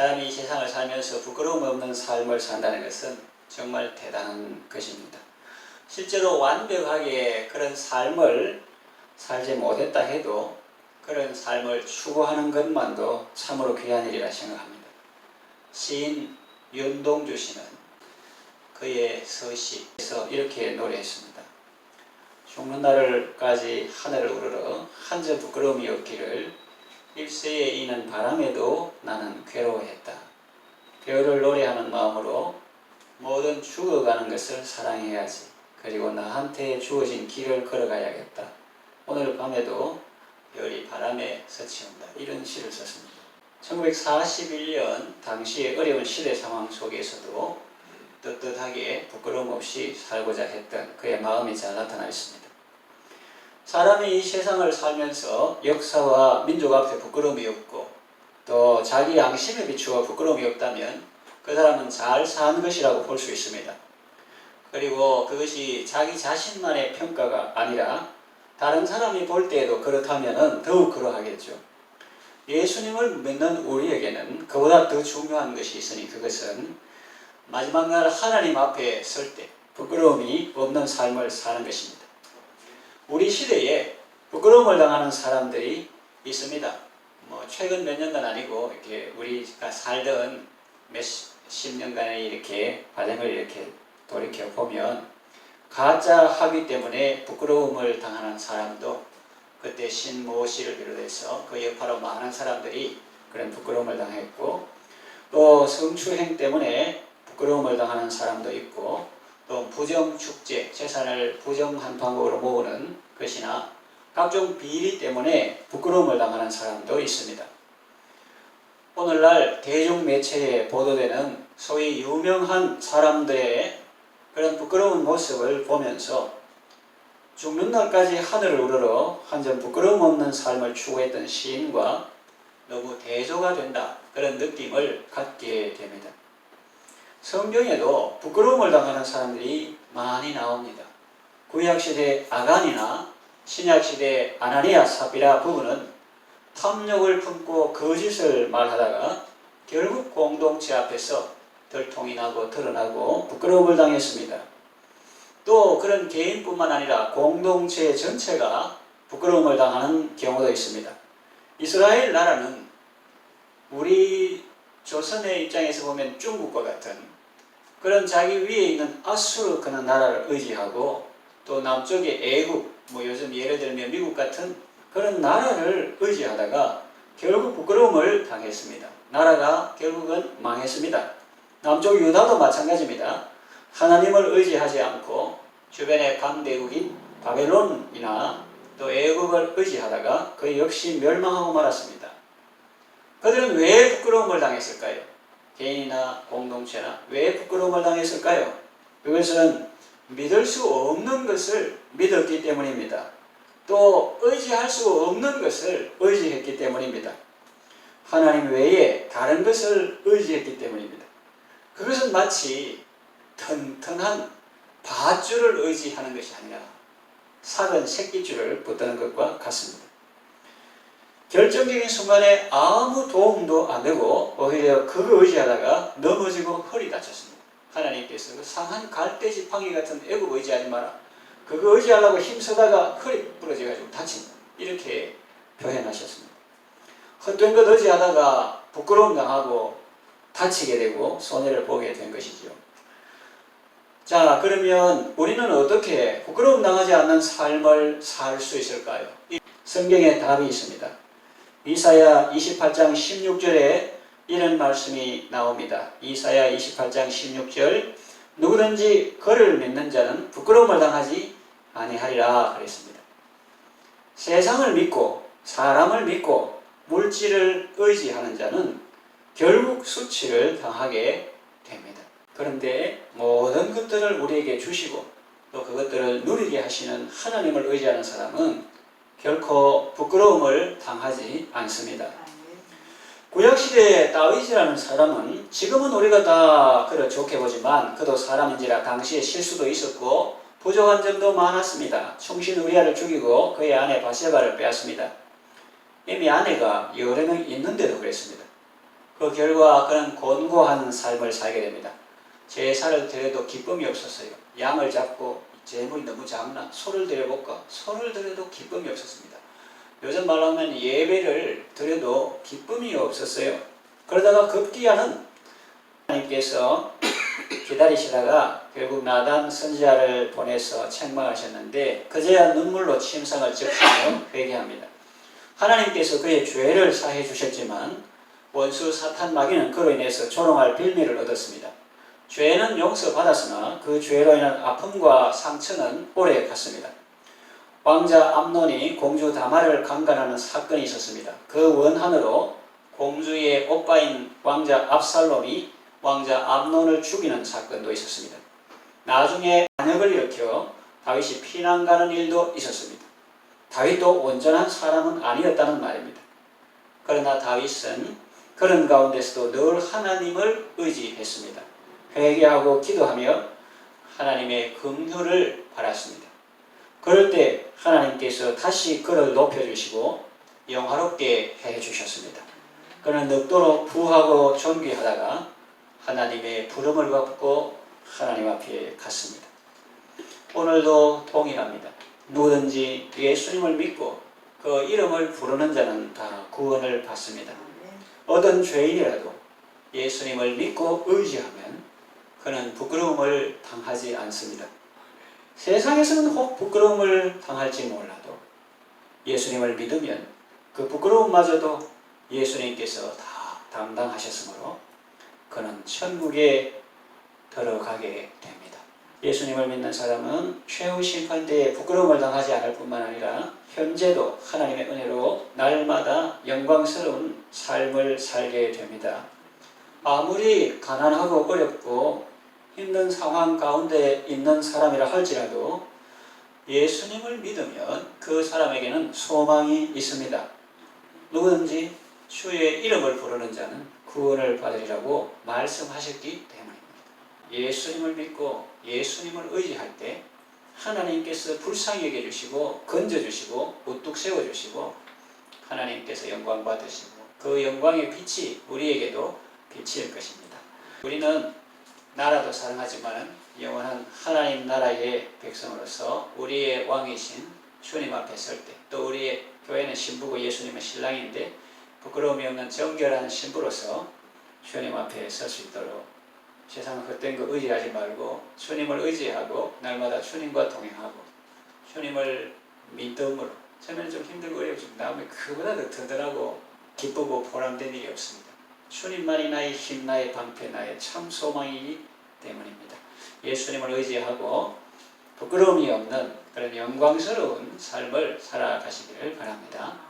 사람이 이 세상을 살면서 부끄러움 없는 삶을 산다는 것은 정말 대단한 것입니다. 실제로 완벽하게 그런 삶을 살지 못했다 해도 그런 삶을 추구하는 것만도 참으로 귀한 일이라 생각합니다. 시인 윤동주 씨는 그의 서시에서 이렇게 노래했습니다. 죽는 날을까지 하늘을 우러러 한 점 부끄러움이 없기를 일세에 이는 바람에도 나는 괴로워했다. 배우를 노래하는 마음으로 모든 죽어가는 것을 사랑해야지. 그리고 나한테 주어진 길을 걸어가야겠다. 오늘 밤에도 별이 바람에 스치운다. 이런 시를 썼습니다. 1941년 당시의 어려운 시대 상황 속에서도 떳떳하게 부끄러움 없이 살고자 했던 그의 마음이 잘 나타나 있습니다. 사람이 이 세상을 살면서 역사와 민족 앞에 부끄러움이 없고 또 자기 양심에 비추어 부끄러움이 없다면 그 사람은 잘 사는 것이라고 볼 수 있습니다. 그리고 그것이 자기 자신만의 평가가 아니라 다른 사람이 볼 때에도 그렇다면 더욱 그러하겠죠. 예수님을 믿는 우리에게는 그보다 더 중요한 것이 있으니 그것은 마지막 날 하나님 앞에 설 때 부끄러움이 없는 삶을 사는 것입니다. 우리 시대에 부끄러움을 당하는 사람들이 있습니다. 뭐 최근 몇 년간 아니고 이렇게 우리가 살던 몇십 년간의 이렇게 과정을 이렇게 돌이켜 보면 가짜 학위 때문에 부끄러움을 당하는 사람도 그때 신모 씨를 비롯해서 그 여파로 많은 사람들이 그런 부끄러움을 당했고 또 성추행 때문에 부끄러움을 당하는 사람도 있고 또 부정 축제 재산을 부정한 방법으로 모으는 것이나 각종 비리 때문에 부끄러움을 당하는 사람도 있습니다. 오늘날 대중 매체에 보도되는 소위 유명한 사람들의 그런 부끄러운 모습을 보면서 죽는 날까지 하늘을 우러러 한 점 부끄러움 없는 삶을 추구했던 시인과 너무 대조가 된다 그런 느낌을 갖게 됩니다. 성경에도 부끄러움을 당하는 사람들이 많이 나옵니다. 구약 시대 아간이나 신약 시대 아나니아 사비라 부부는 탐욕을 품고 거짓을 말하다가 결국 공동체 앞에서 들통이 나고 드러나고 부끄러움을 당했습니다. 또 그런 개인뿐만 아니라 공동체 전체가 부끄러움을 당하는 경우도 있습니다. 이스라엘 나라는 우리 조선의 입장에서 보면 중국과 같은 그런 자기 위에 있는 아수르 그런 나라를 의지하고 또 남쪽의 애국 뭐 요즘 예를 들면 미국 같은 그런 나라를 의지하다가 결국 부끄러움을 당했습니다. 나라가 결국은 망했습니다. 남쪽 유다도 마찬가지입니다. 하나님을 의지하지 않고 주변의 강대국인 바벨론이나 또 애국을 의지하다가 그 역시 멸망하고 말았습니다. 그들은 왜 부끄러움을 당했을까요? 개인이나 공동체나 왜 부끄러움을 당했을까요? 그것은 믿을 수 없는 것을 믿었기 때문입니다. 또 의지할 수 없는 것을 의지했기 때문입니다. 하나님 외에 다른 것을 의지했기 때문입니다. 그것은 마치 튼튼한 밧줄을 의지하는 것이 아니라 작은 새끼줄을 붙드는 것과 같습니다. 결정적인 순간에 아무 도움도 안 되고 오히려 그거 의지하다가 넘어지고 허리 다쳤습니다. 하나님께서 그 상한 갈대 지 팡이 같은 애굽 의지하지 마라. 그거 의지하려고 힘쓰다가 허리 부러져가지고 다친다. 이렇게 표현하셨습니다. 헛된 것 의지하다가 부끄러움 당하고 다치게 되고 손해를 보게 된 것이죠. 자, 그러면 우리는 어떻게 부끄러움 당하지 않는 삶을 살 수 있을까요? 성경에 답이 있습니다. 이사야 28장 16절에 이런 말씀이 나옵니다. 이사야 28장 16절 누구든지 그를 믿는 자는 부끄러움을 당하지 아니하리라 그랬습니다. 세상을 믿고 사람을 믿고 물질을 의지하는 자는 결국 수치를 당하게 됩니다. 그런데 모든 것들을 우리에게 주시고 또 그것들을 누리게 하시는 하나님을 의지하는 사람은 결코 부끄러움을 당하지 않습니다. 구약시대의 다윗이라는 사람은 지금은 우리가 다 그래 좋게 보지만 그도 사람인지라 당시에 실수도 있었고 부족한 점도 많았습니다. 충신 우리아를 죽이고 그의 아내 바세바를 빼앗습니다. 이미 아내가 여러 명 있는데도 그랬습니다. 그 결과 그는 곤고한 삶을 살게 됩니다. 제사를 드려도 기쁨이 없었어요. 양을 잡고 재물이 너무 작나 소를 드려볼까 소를 드려도 기쁨이 없었습니다. 요즘 말로 하면 예배를 드려도 기쁨이 없었어요. 그러다가 급기야는 하나님께서 기다리시다가 결국 나단 선지자를 보내서 책망하셨는데 그제야 눈물로 침상을 적시며 회개합니다. 하나님께서 그의 죄를 사해 주셨지만 원수 사탄 마귀는 그로 인해서 조롱할 빌미를 얻었습니다. 죄는 용서받았으나 그 죄로 인한 아픔과 상처는 오래 갔습니다. 왕자 암논이 공주 다말을 강간하는 사건이 있었습니다. 그 원한으로 공주의 오빠인 왕자 압살롬이 왕자 암논을 죽이는 사건도 있었습니다. 나중에 반역을 일으켜 다윗이 피난 가는 일도 있었습니다. 다윗도 온전한 사람은 아니었다는 말입니다. 그러나 다윗은 그런 가운데서도 늘 하나님을 의지했습니다. 회개하고 기도하며 하나님의 긍휼을 바랐습니다. 그럴 때 하나님께서 다시 그를 높여주시고 영화롭게 해주셨습니다. 그는 늙도록 부하고 존귀하다가 하나님의 부름을 받고 하나님 앞에 갔습니다. 오늘도 동일합니다. 누구든지 예수님을 믿고 그 이름을 부르는 자는 다 구원을 받습니다. 어떤 죄인이라도 예수님을 믿고 의지하면 그는 부끄러움을 당하지 않습니다. 세상에서는 혹 부끄러움을 당할지 몰라도 예수님을 믿으면 그 부끄러움마저도 예수님께서 다 담당하셨으므로 그는 천국에 들어가게 됩니다. 예수님을 믿는 사람은 최후 심판 때에 부끄러움을 당하지 않을 뿐만 아니라 현재도 하나님의 은혜로 날마다 영광스러운 삶을 살게 됩니다. 아무리 가난하고 어렵고 힘든 상황 가운데 있는 사람이라 할지라도 예수님을 믿으면 그 사람에게는 소망이 있습니다. 누구든지 주의 이름을 부르는 자는 구원을 받으리라고 말씀하셨기 때문입니다. 예수님을 믿고 예수님을 의지할 때 하나님께서 불쌍히 여겨주시고 건져주시고 우뚝 세워주시고 하나님께서 영광 받으시고 그 영광의 빛이 우리에게도 비칠 것입니다. 우리는 나라도 사랑하지만 영원한 하나님 나라의 백성으로서 우리의 왕이신 주님 앞에 설 때 또 우리의 교회는 신부고 예수님은 신랑인데 부끄러움이 없는 정결한 신부로서 주님 앞에 설 수 있도록 세상 헛된 거 의지하지 말고 주님을 의지하고 날마다 주님과 동행하고 주님을 믿음으로 처음에는 좀 힘들고 어렵지만 다음에 그보다 더 든든하고 기쁘고 보람된 일이 없습니다. 주님만이 나의 힘, 나의 방패, 나의 참 소망이기 때문입니다. 예수님을 의지하고 부끄러움이 없는 그런 영광스러운 삶을 살아가시기를 바랍니다.